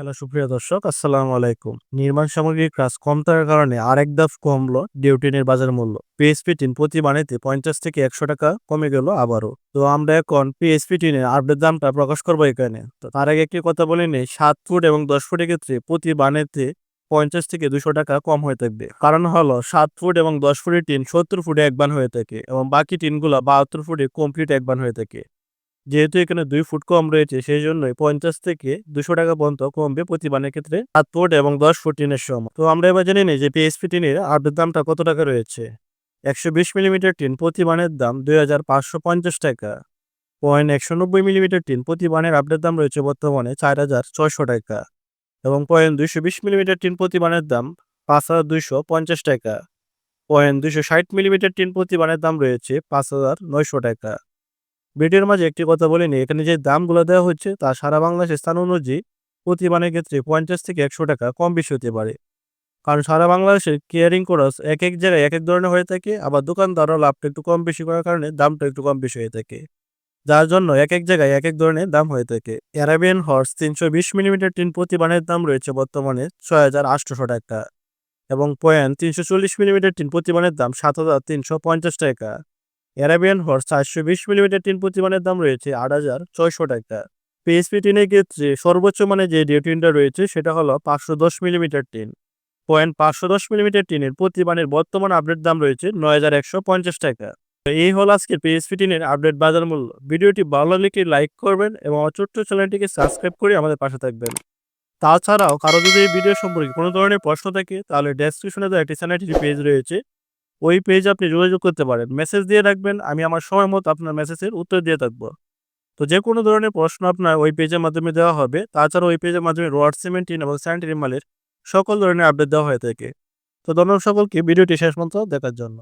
Hello, সুপ্রিয় দর্শক, আসসালামু আলাইকুম। নির্মাণ সামগ্রীর কাজ কম থাকার কারণে আরেক ধাপ কমলো ডিউটিনের বাজার মূল্য। পিএসপি টিন প্রতি বানাইতে পঞ্চাশ থেকে একশো টাকা কমে গেল আবারও। তো আমরা এখন পিএসপি টিনের আপডেট দামটা প্রকাশ করব এখানে। তো তার আগে একটি কথা বলে নেই, সাত ফুট এবং দশ ফুটের ক্ষেত্রে প্রতি বানাইতে পঞ্চাশ থেকে দুশো টাকা কম হয়ে থাকবে। কারণ হলো, সাত ফুট এবং দশ ফুটের টিন সত্তর ফুটে এক বান হয়ে থাকে এবং বাকি টিনগুলো বাহাত্তর ফুটে কমপ্লিট এক বান হয়ে থাকে। যেহেতু এখানে দুই ফুট কম রয়েছে সেই জন্যই পঞ্চাশ থেকে দুশো টাকা পর্যন্ত কমবে প্রতি বানের ক্ষেত্রে সাত ফুট এবং দশ ফুট টিনের সম তো আমরা এবার জেনে নিই যে পিএসপি টিনের আপডেট দামটা কত টাকা রয়েছে। একশো বিশ মিলিমিটার টিন প্রতি বানের দাম দুই হাজার পাঁচশো পঞ্চাশ টাকা। পয়েন্ট একশো নব্বই মিলিমিটার টিন প্রতি বানের দাম রয়েছে বর্তমানে চার হাজার ছয়শো টাকা। এবং পয়েন্ট দুইশো বিশ মিলিমিটার টিন প্রতি বানের দাম পাঁচ হাজার দুইশো পঞ্চাশ টাকা। পয়েন্ট দুইশো ষাট মিলিমিটার টিন প্রতি বানের দাম রয়েছে পাঁচ হাজার নয়শো টাকা। ভিডিওর মাঝে একটি কথা বলে নিই, এখানে যে দামগুলো দেওয়া হচ্ছে, তা সারা বাংলাদেশের স্থান অনুযায়ী প্রতিমানের ক্ষেত্রে পঞ্চাশ থেকে একশো টাকা কম বেশি হতে পারে। কারণ সারা বাংলাদেশের কেয়ারিং খরচ এক এক জায়গায় এক এক ধরনের হয়ে থাকে, আবার দোকানদারও লাভটা একটু কম বেশি করার কারণে দামটা একটু কম বেশি হয়ে থাকে। যার জন্য এক এক জায়গায় এক এক ধরনের দাম হয়ে থাকে। অ্যারাবিয়ান হর্স তিনশো বিশ মিলিমিটার টিন প্রতিমানের দাম রয়েছে বর্তমানে ছয় হাজার আটশোশো টাকা, এবং পয়েন্ট তিনশো চল্লিশ মিলিমিটার টিন প্রতিমানের দাম সাত হাজার তিনশো পঞ্চাশ টাকা। অ্যারাবিয়ান হর্স চারশো বিশ মিলিমিটার টিন প্রতিমানের দাম রয়েছে আট হাজার ছয়শো টাকা। পিএসপি টিনের ক্ষেত্রে সর্বোচ্চ মানে যে টিনটা রয়েছে, সেটা হলো পাঁচশো দশ মিলিমিটার টিন। পয়েন্ট পাঁচশো দশ মিলিমিটার টিনের প্রতিমানের বর্তমান আপডেট দাম রয়েছে নয় হাজার একশো পঞ্চাশ টাকা। তো এই হল আজকে পিএসপি টিনের আপডেট বাজার মূল্য। ভিডিওটি ভালো লাগলে একটি লাইক করবেন এবং ছোট্ট চ্যানেলটিকে সাবস্ক্রাইব করে আমাদের পাশে থাকবেন। তাছাড়াও কারও যদি এই ভিডিও সম্পর্কে কোনো ধরনের প্রশ্ন থাকে, তাহলে ডেসক্রিপশনে দেওয়া একটি চ্যানেলটির পেজ রয়েছে। ওই পেজে আপনি যোগাযোগ করতে পারেন। মেসেজ দিয়ে রাখবেন, আমি আমার সময় মতো আপনার মেসেজের উত্তর দিয়ে থাকব। তো যে কোনো ধরনের প্রশ্ন আপনার ওই পেজের মাধ্যমে দেওয়া হবে, তাছাড়া ওই পেজের মাধ্যমে রোয়ার্ড সিমেন্টিন এবং স্যানিটারি মালের সকল ধরনের আপডেট দেওয়া হয়ে থাকে। তো ধন্যবাদ সকলকে, ভিডিওটি শেষ পর্যন্ত দেখার জন্য।